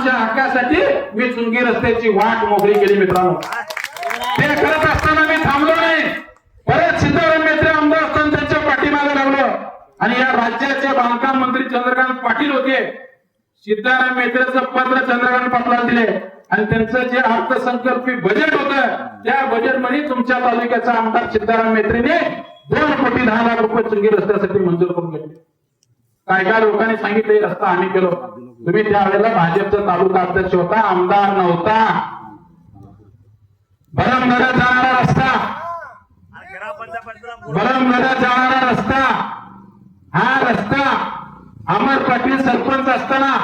आमच्या हक्कासाठी मी चुंगी रस्त्याची वाट मोकळी केली मित्रांनो. ते करत असताना मी थांबलो नाही. परत सिद्धाराम मेत्रे आमदार असताना त्यांच्या पाठीमागे लागलो. आणि या राज्याचे बांधकाम मंत्री चंद्रकांत पाटील होते. सिद्धाराम मेत्रेचं पत्र चंद्रकांत पाटलाला दिले. आणि त्यांचं जे अर्थसंकल्पी बजेट होतं त्या बजेटमध्ये तुमच्या तालुक्याचा आमदार सिद्धाराम मेत्रेने दोन कोटी दहा लाख रुपये चुंगी रस्त्यासाठी मंजूर करून घेतले. काय काय लोकांनी सांगितलं रस्ता आम्ही केलो तुम्ही त्यावेळेला भाजपचा तालुका अध्यक्ष होता आमदार नव्हता. भरमगडात जाणारा रस्ता. भरमगडात जाणारा रस्ता. हा रस्ता अमर पाटील सरपंच असताना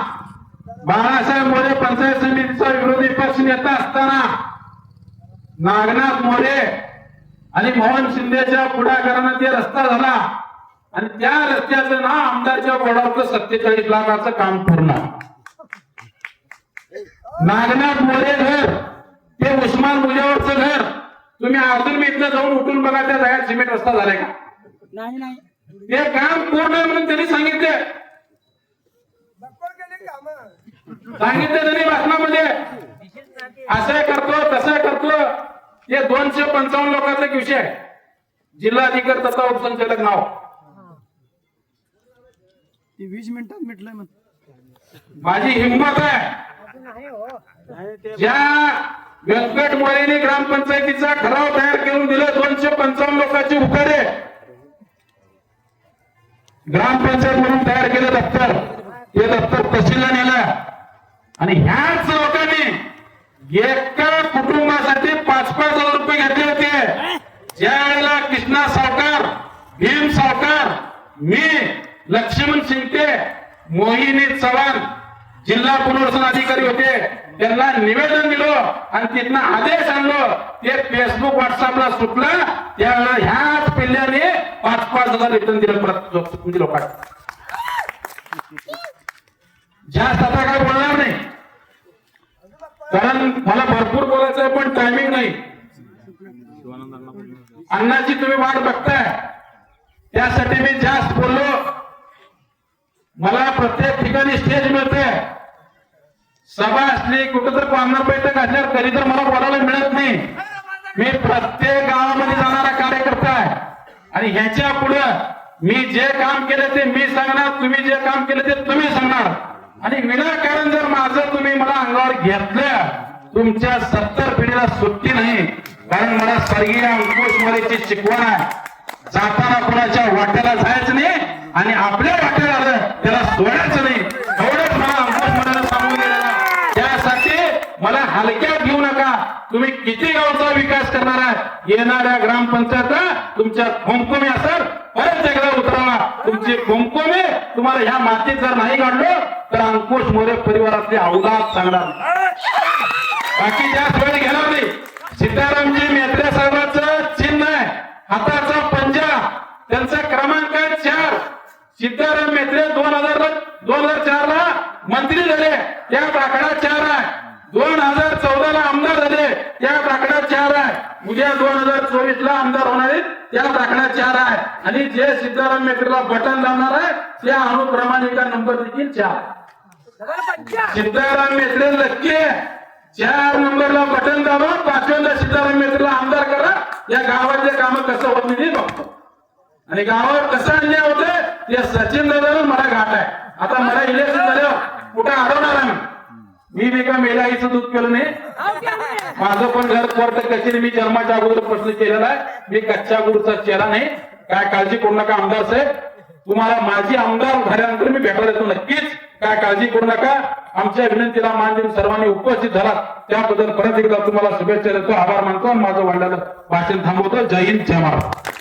बाळासाहेब मोरे पंचायत समितीचा विरोधी पक्ष नेता असताना नागनाथ मोरे आणि मोहन शिंदेच्या पुढाकारानं ते रस्ता झाला. आणि त्या रस्त्याचं नाव आमदारच्या बोर्डावरचं सत्तेचाळीस लाखाचं काम पूर्ण नागनाथ मोरे घर ते उस्मान मुजावरचं घर तुम्ही अजून मी इथलं जाऊन उठून बघा त्या जागेत सिमेंट रस्ता झालाय का? नाही नाही. ते काम पूर्ण आहे म्हणून त्यांनी सांगितले सांगितलं त्यांनी भाषणामध्ये. असं करतो तसं करतो. हे दोनशे पंचावन्न लोकांचा एक विषय आहे. जिल्हाधिकारी तथा उपसंचालक नाव. ते वीस मिनिटात मिटलंय मग माझी हिंमत आहे. ज्या व्यंकट मोरेने ग्रामपंचायतीचा ठराव तयार करून दिला दोनशे पंचावन्न लोकांची आहे ग्रामपंचायत म्हणून तयार केलं दप्तर. ते दप्तर तहसीलला नेलं आणि ह्याच लोकांनी एका कुटुंबासाठी पाच पाच हजार रुपये घेतले होते. ज्या वेळेला कृष्णा सावकार भीम सावकार मी लक्ष्मण शिंगटे मोहिनी चव्हाण जिल्हा पुनर्वसन अधिकारी होते. त्यांना निवेदन दिलो आणि तिथनं आदेश आणलो. ते फेसबुक व्हॉट्सअपला सुटलं. त्यावेळेला ह्याच पिल्ल्याने पाच पाच हजार रिटर्न दिलं. परत लोकांना जास्त आता काय बोलणार नाही. कारण मला भरपूर बोलायचं आहे पण टायमिंग नाही. अन्नाची तुम्ही वाट बघताय. त्यासाठी मी जास्त बोललो. मला प्रत्येक ठिकाणी स्टेज मिळते सभा असली कुठं तर पाहणार बैठक असल्यावर कधी तर मला बोलायला मिळत नाही. मी प्रत्येक गावामध्ये जाणारा कार्यकर्ता आहे. आणि ह्याच्या पुढं मी जे काम केलं ते मी सांगणार तुम्ही जे काम केलं ते तुम्ही सांगणार. आणि विनाकारण जर माझं तुम्ही मला अंगावर घेतलं तुमच्या सत्तर पिढीला सुट्टी नाही. कारण मला स्वर्गीय अंकुश मोरेची शिकवण आहे. जाताना कुणाच्या वाट्याला जायचं नाही. आणि आपल्या वाट्याला आलं त्याला सोडायचं नाही. एवढंच मला अंकुश मोरेला सांगून दिलेलं त्यासाठी मला हलक्यात घेऊ नका. तुम्ही किती गावचा विकास करणार आहे येणाऱ्या ग्रामपंचायत तुमच्या खोमकोमी असेल परत एकदा उतरावा. तुमची खोमकोमी तुम्हाला ह्या मातीत जर नाही काढलो तर अंकुश मोरे परिवारातले अवघात सांगणार. बाकी जास्त वेळ घेणार नाही सीतारामजी मेत्रे साहेबांचं चिन्ह आहे हाताचा पंजा त्यांचा क्रमांक आहे चार सिद्धाराम मेत्रे दोन हजार दोन हजार चार ला मंत्री झाले. त्या आकडा चार आहे. दोन हजार चौदा ला आमदार झाले. त्या आकडा चार आहे. उद्या दोन हजार चोवीस ला आमदार होणार आहेत. त्या आकडा चार आहे. आणि जे सिद्धाराम मेत्रेला बटन लावणार आहे त्या अनुक्रमानिका नंबर देखील चार सिद्धाराम मेत्रे नक्की आहे. चार नंबरला बटन दाबा. पाचव्यांदा सिद्धाराम मेत्रेला आमदार करा. या गावातले काम कसं होत नाही बघतो. आणि गावावर कसं अन्याय ते सचिन दादा मला घाट आहे. आता मला इलेक्शन झालं कुठे अडवणार आम्ही? मी बी का मेलाईचं दूध केलं नाही? माझं पण घर कोर्ट कचेरी मी जन्माच्या अगोदर प्रश्न केलेला आहे. मी कच्च्या गुरुचा चेहरा नाही. काय काळजी करू नका आमदार साहेब. तुम्हाला माझी आमदार झाल्यानंतर मी भेटायला येतो नक्कीच. काय काळजी करू नका. आमच्या विनंतीला मान देऊन सर्वांनी उपस्थित झाला त्याबद्दल परत एकदा तुम्हाला शुभेच्छा देतो. आभार मानतो आणि माझं वाढलेलं भाषण थांबवतो. जय हिंद जय महाराज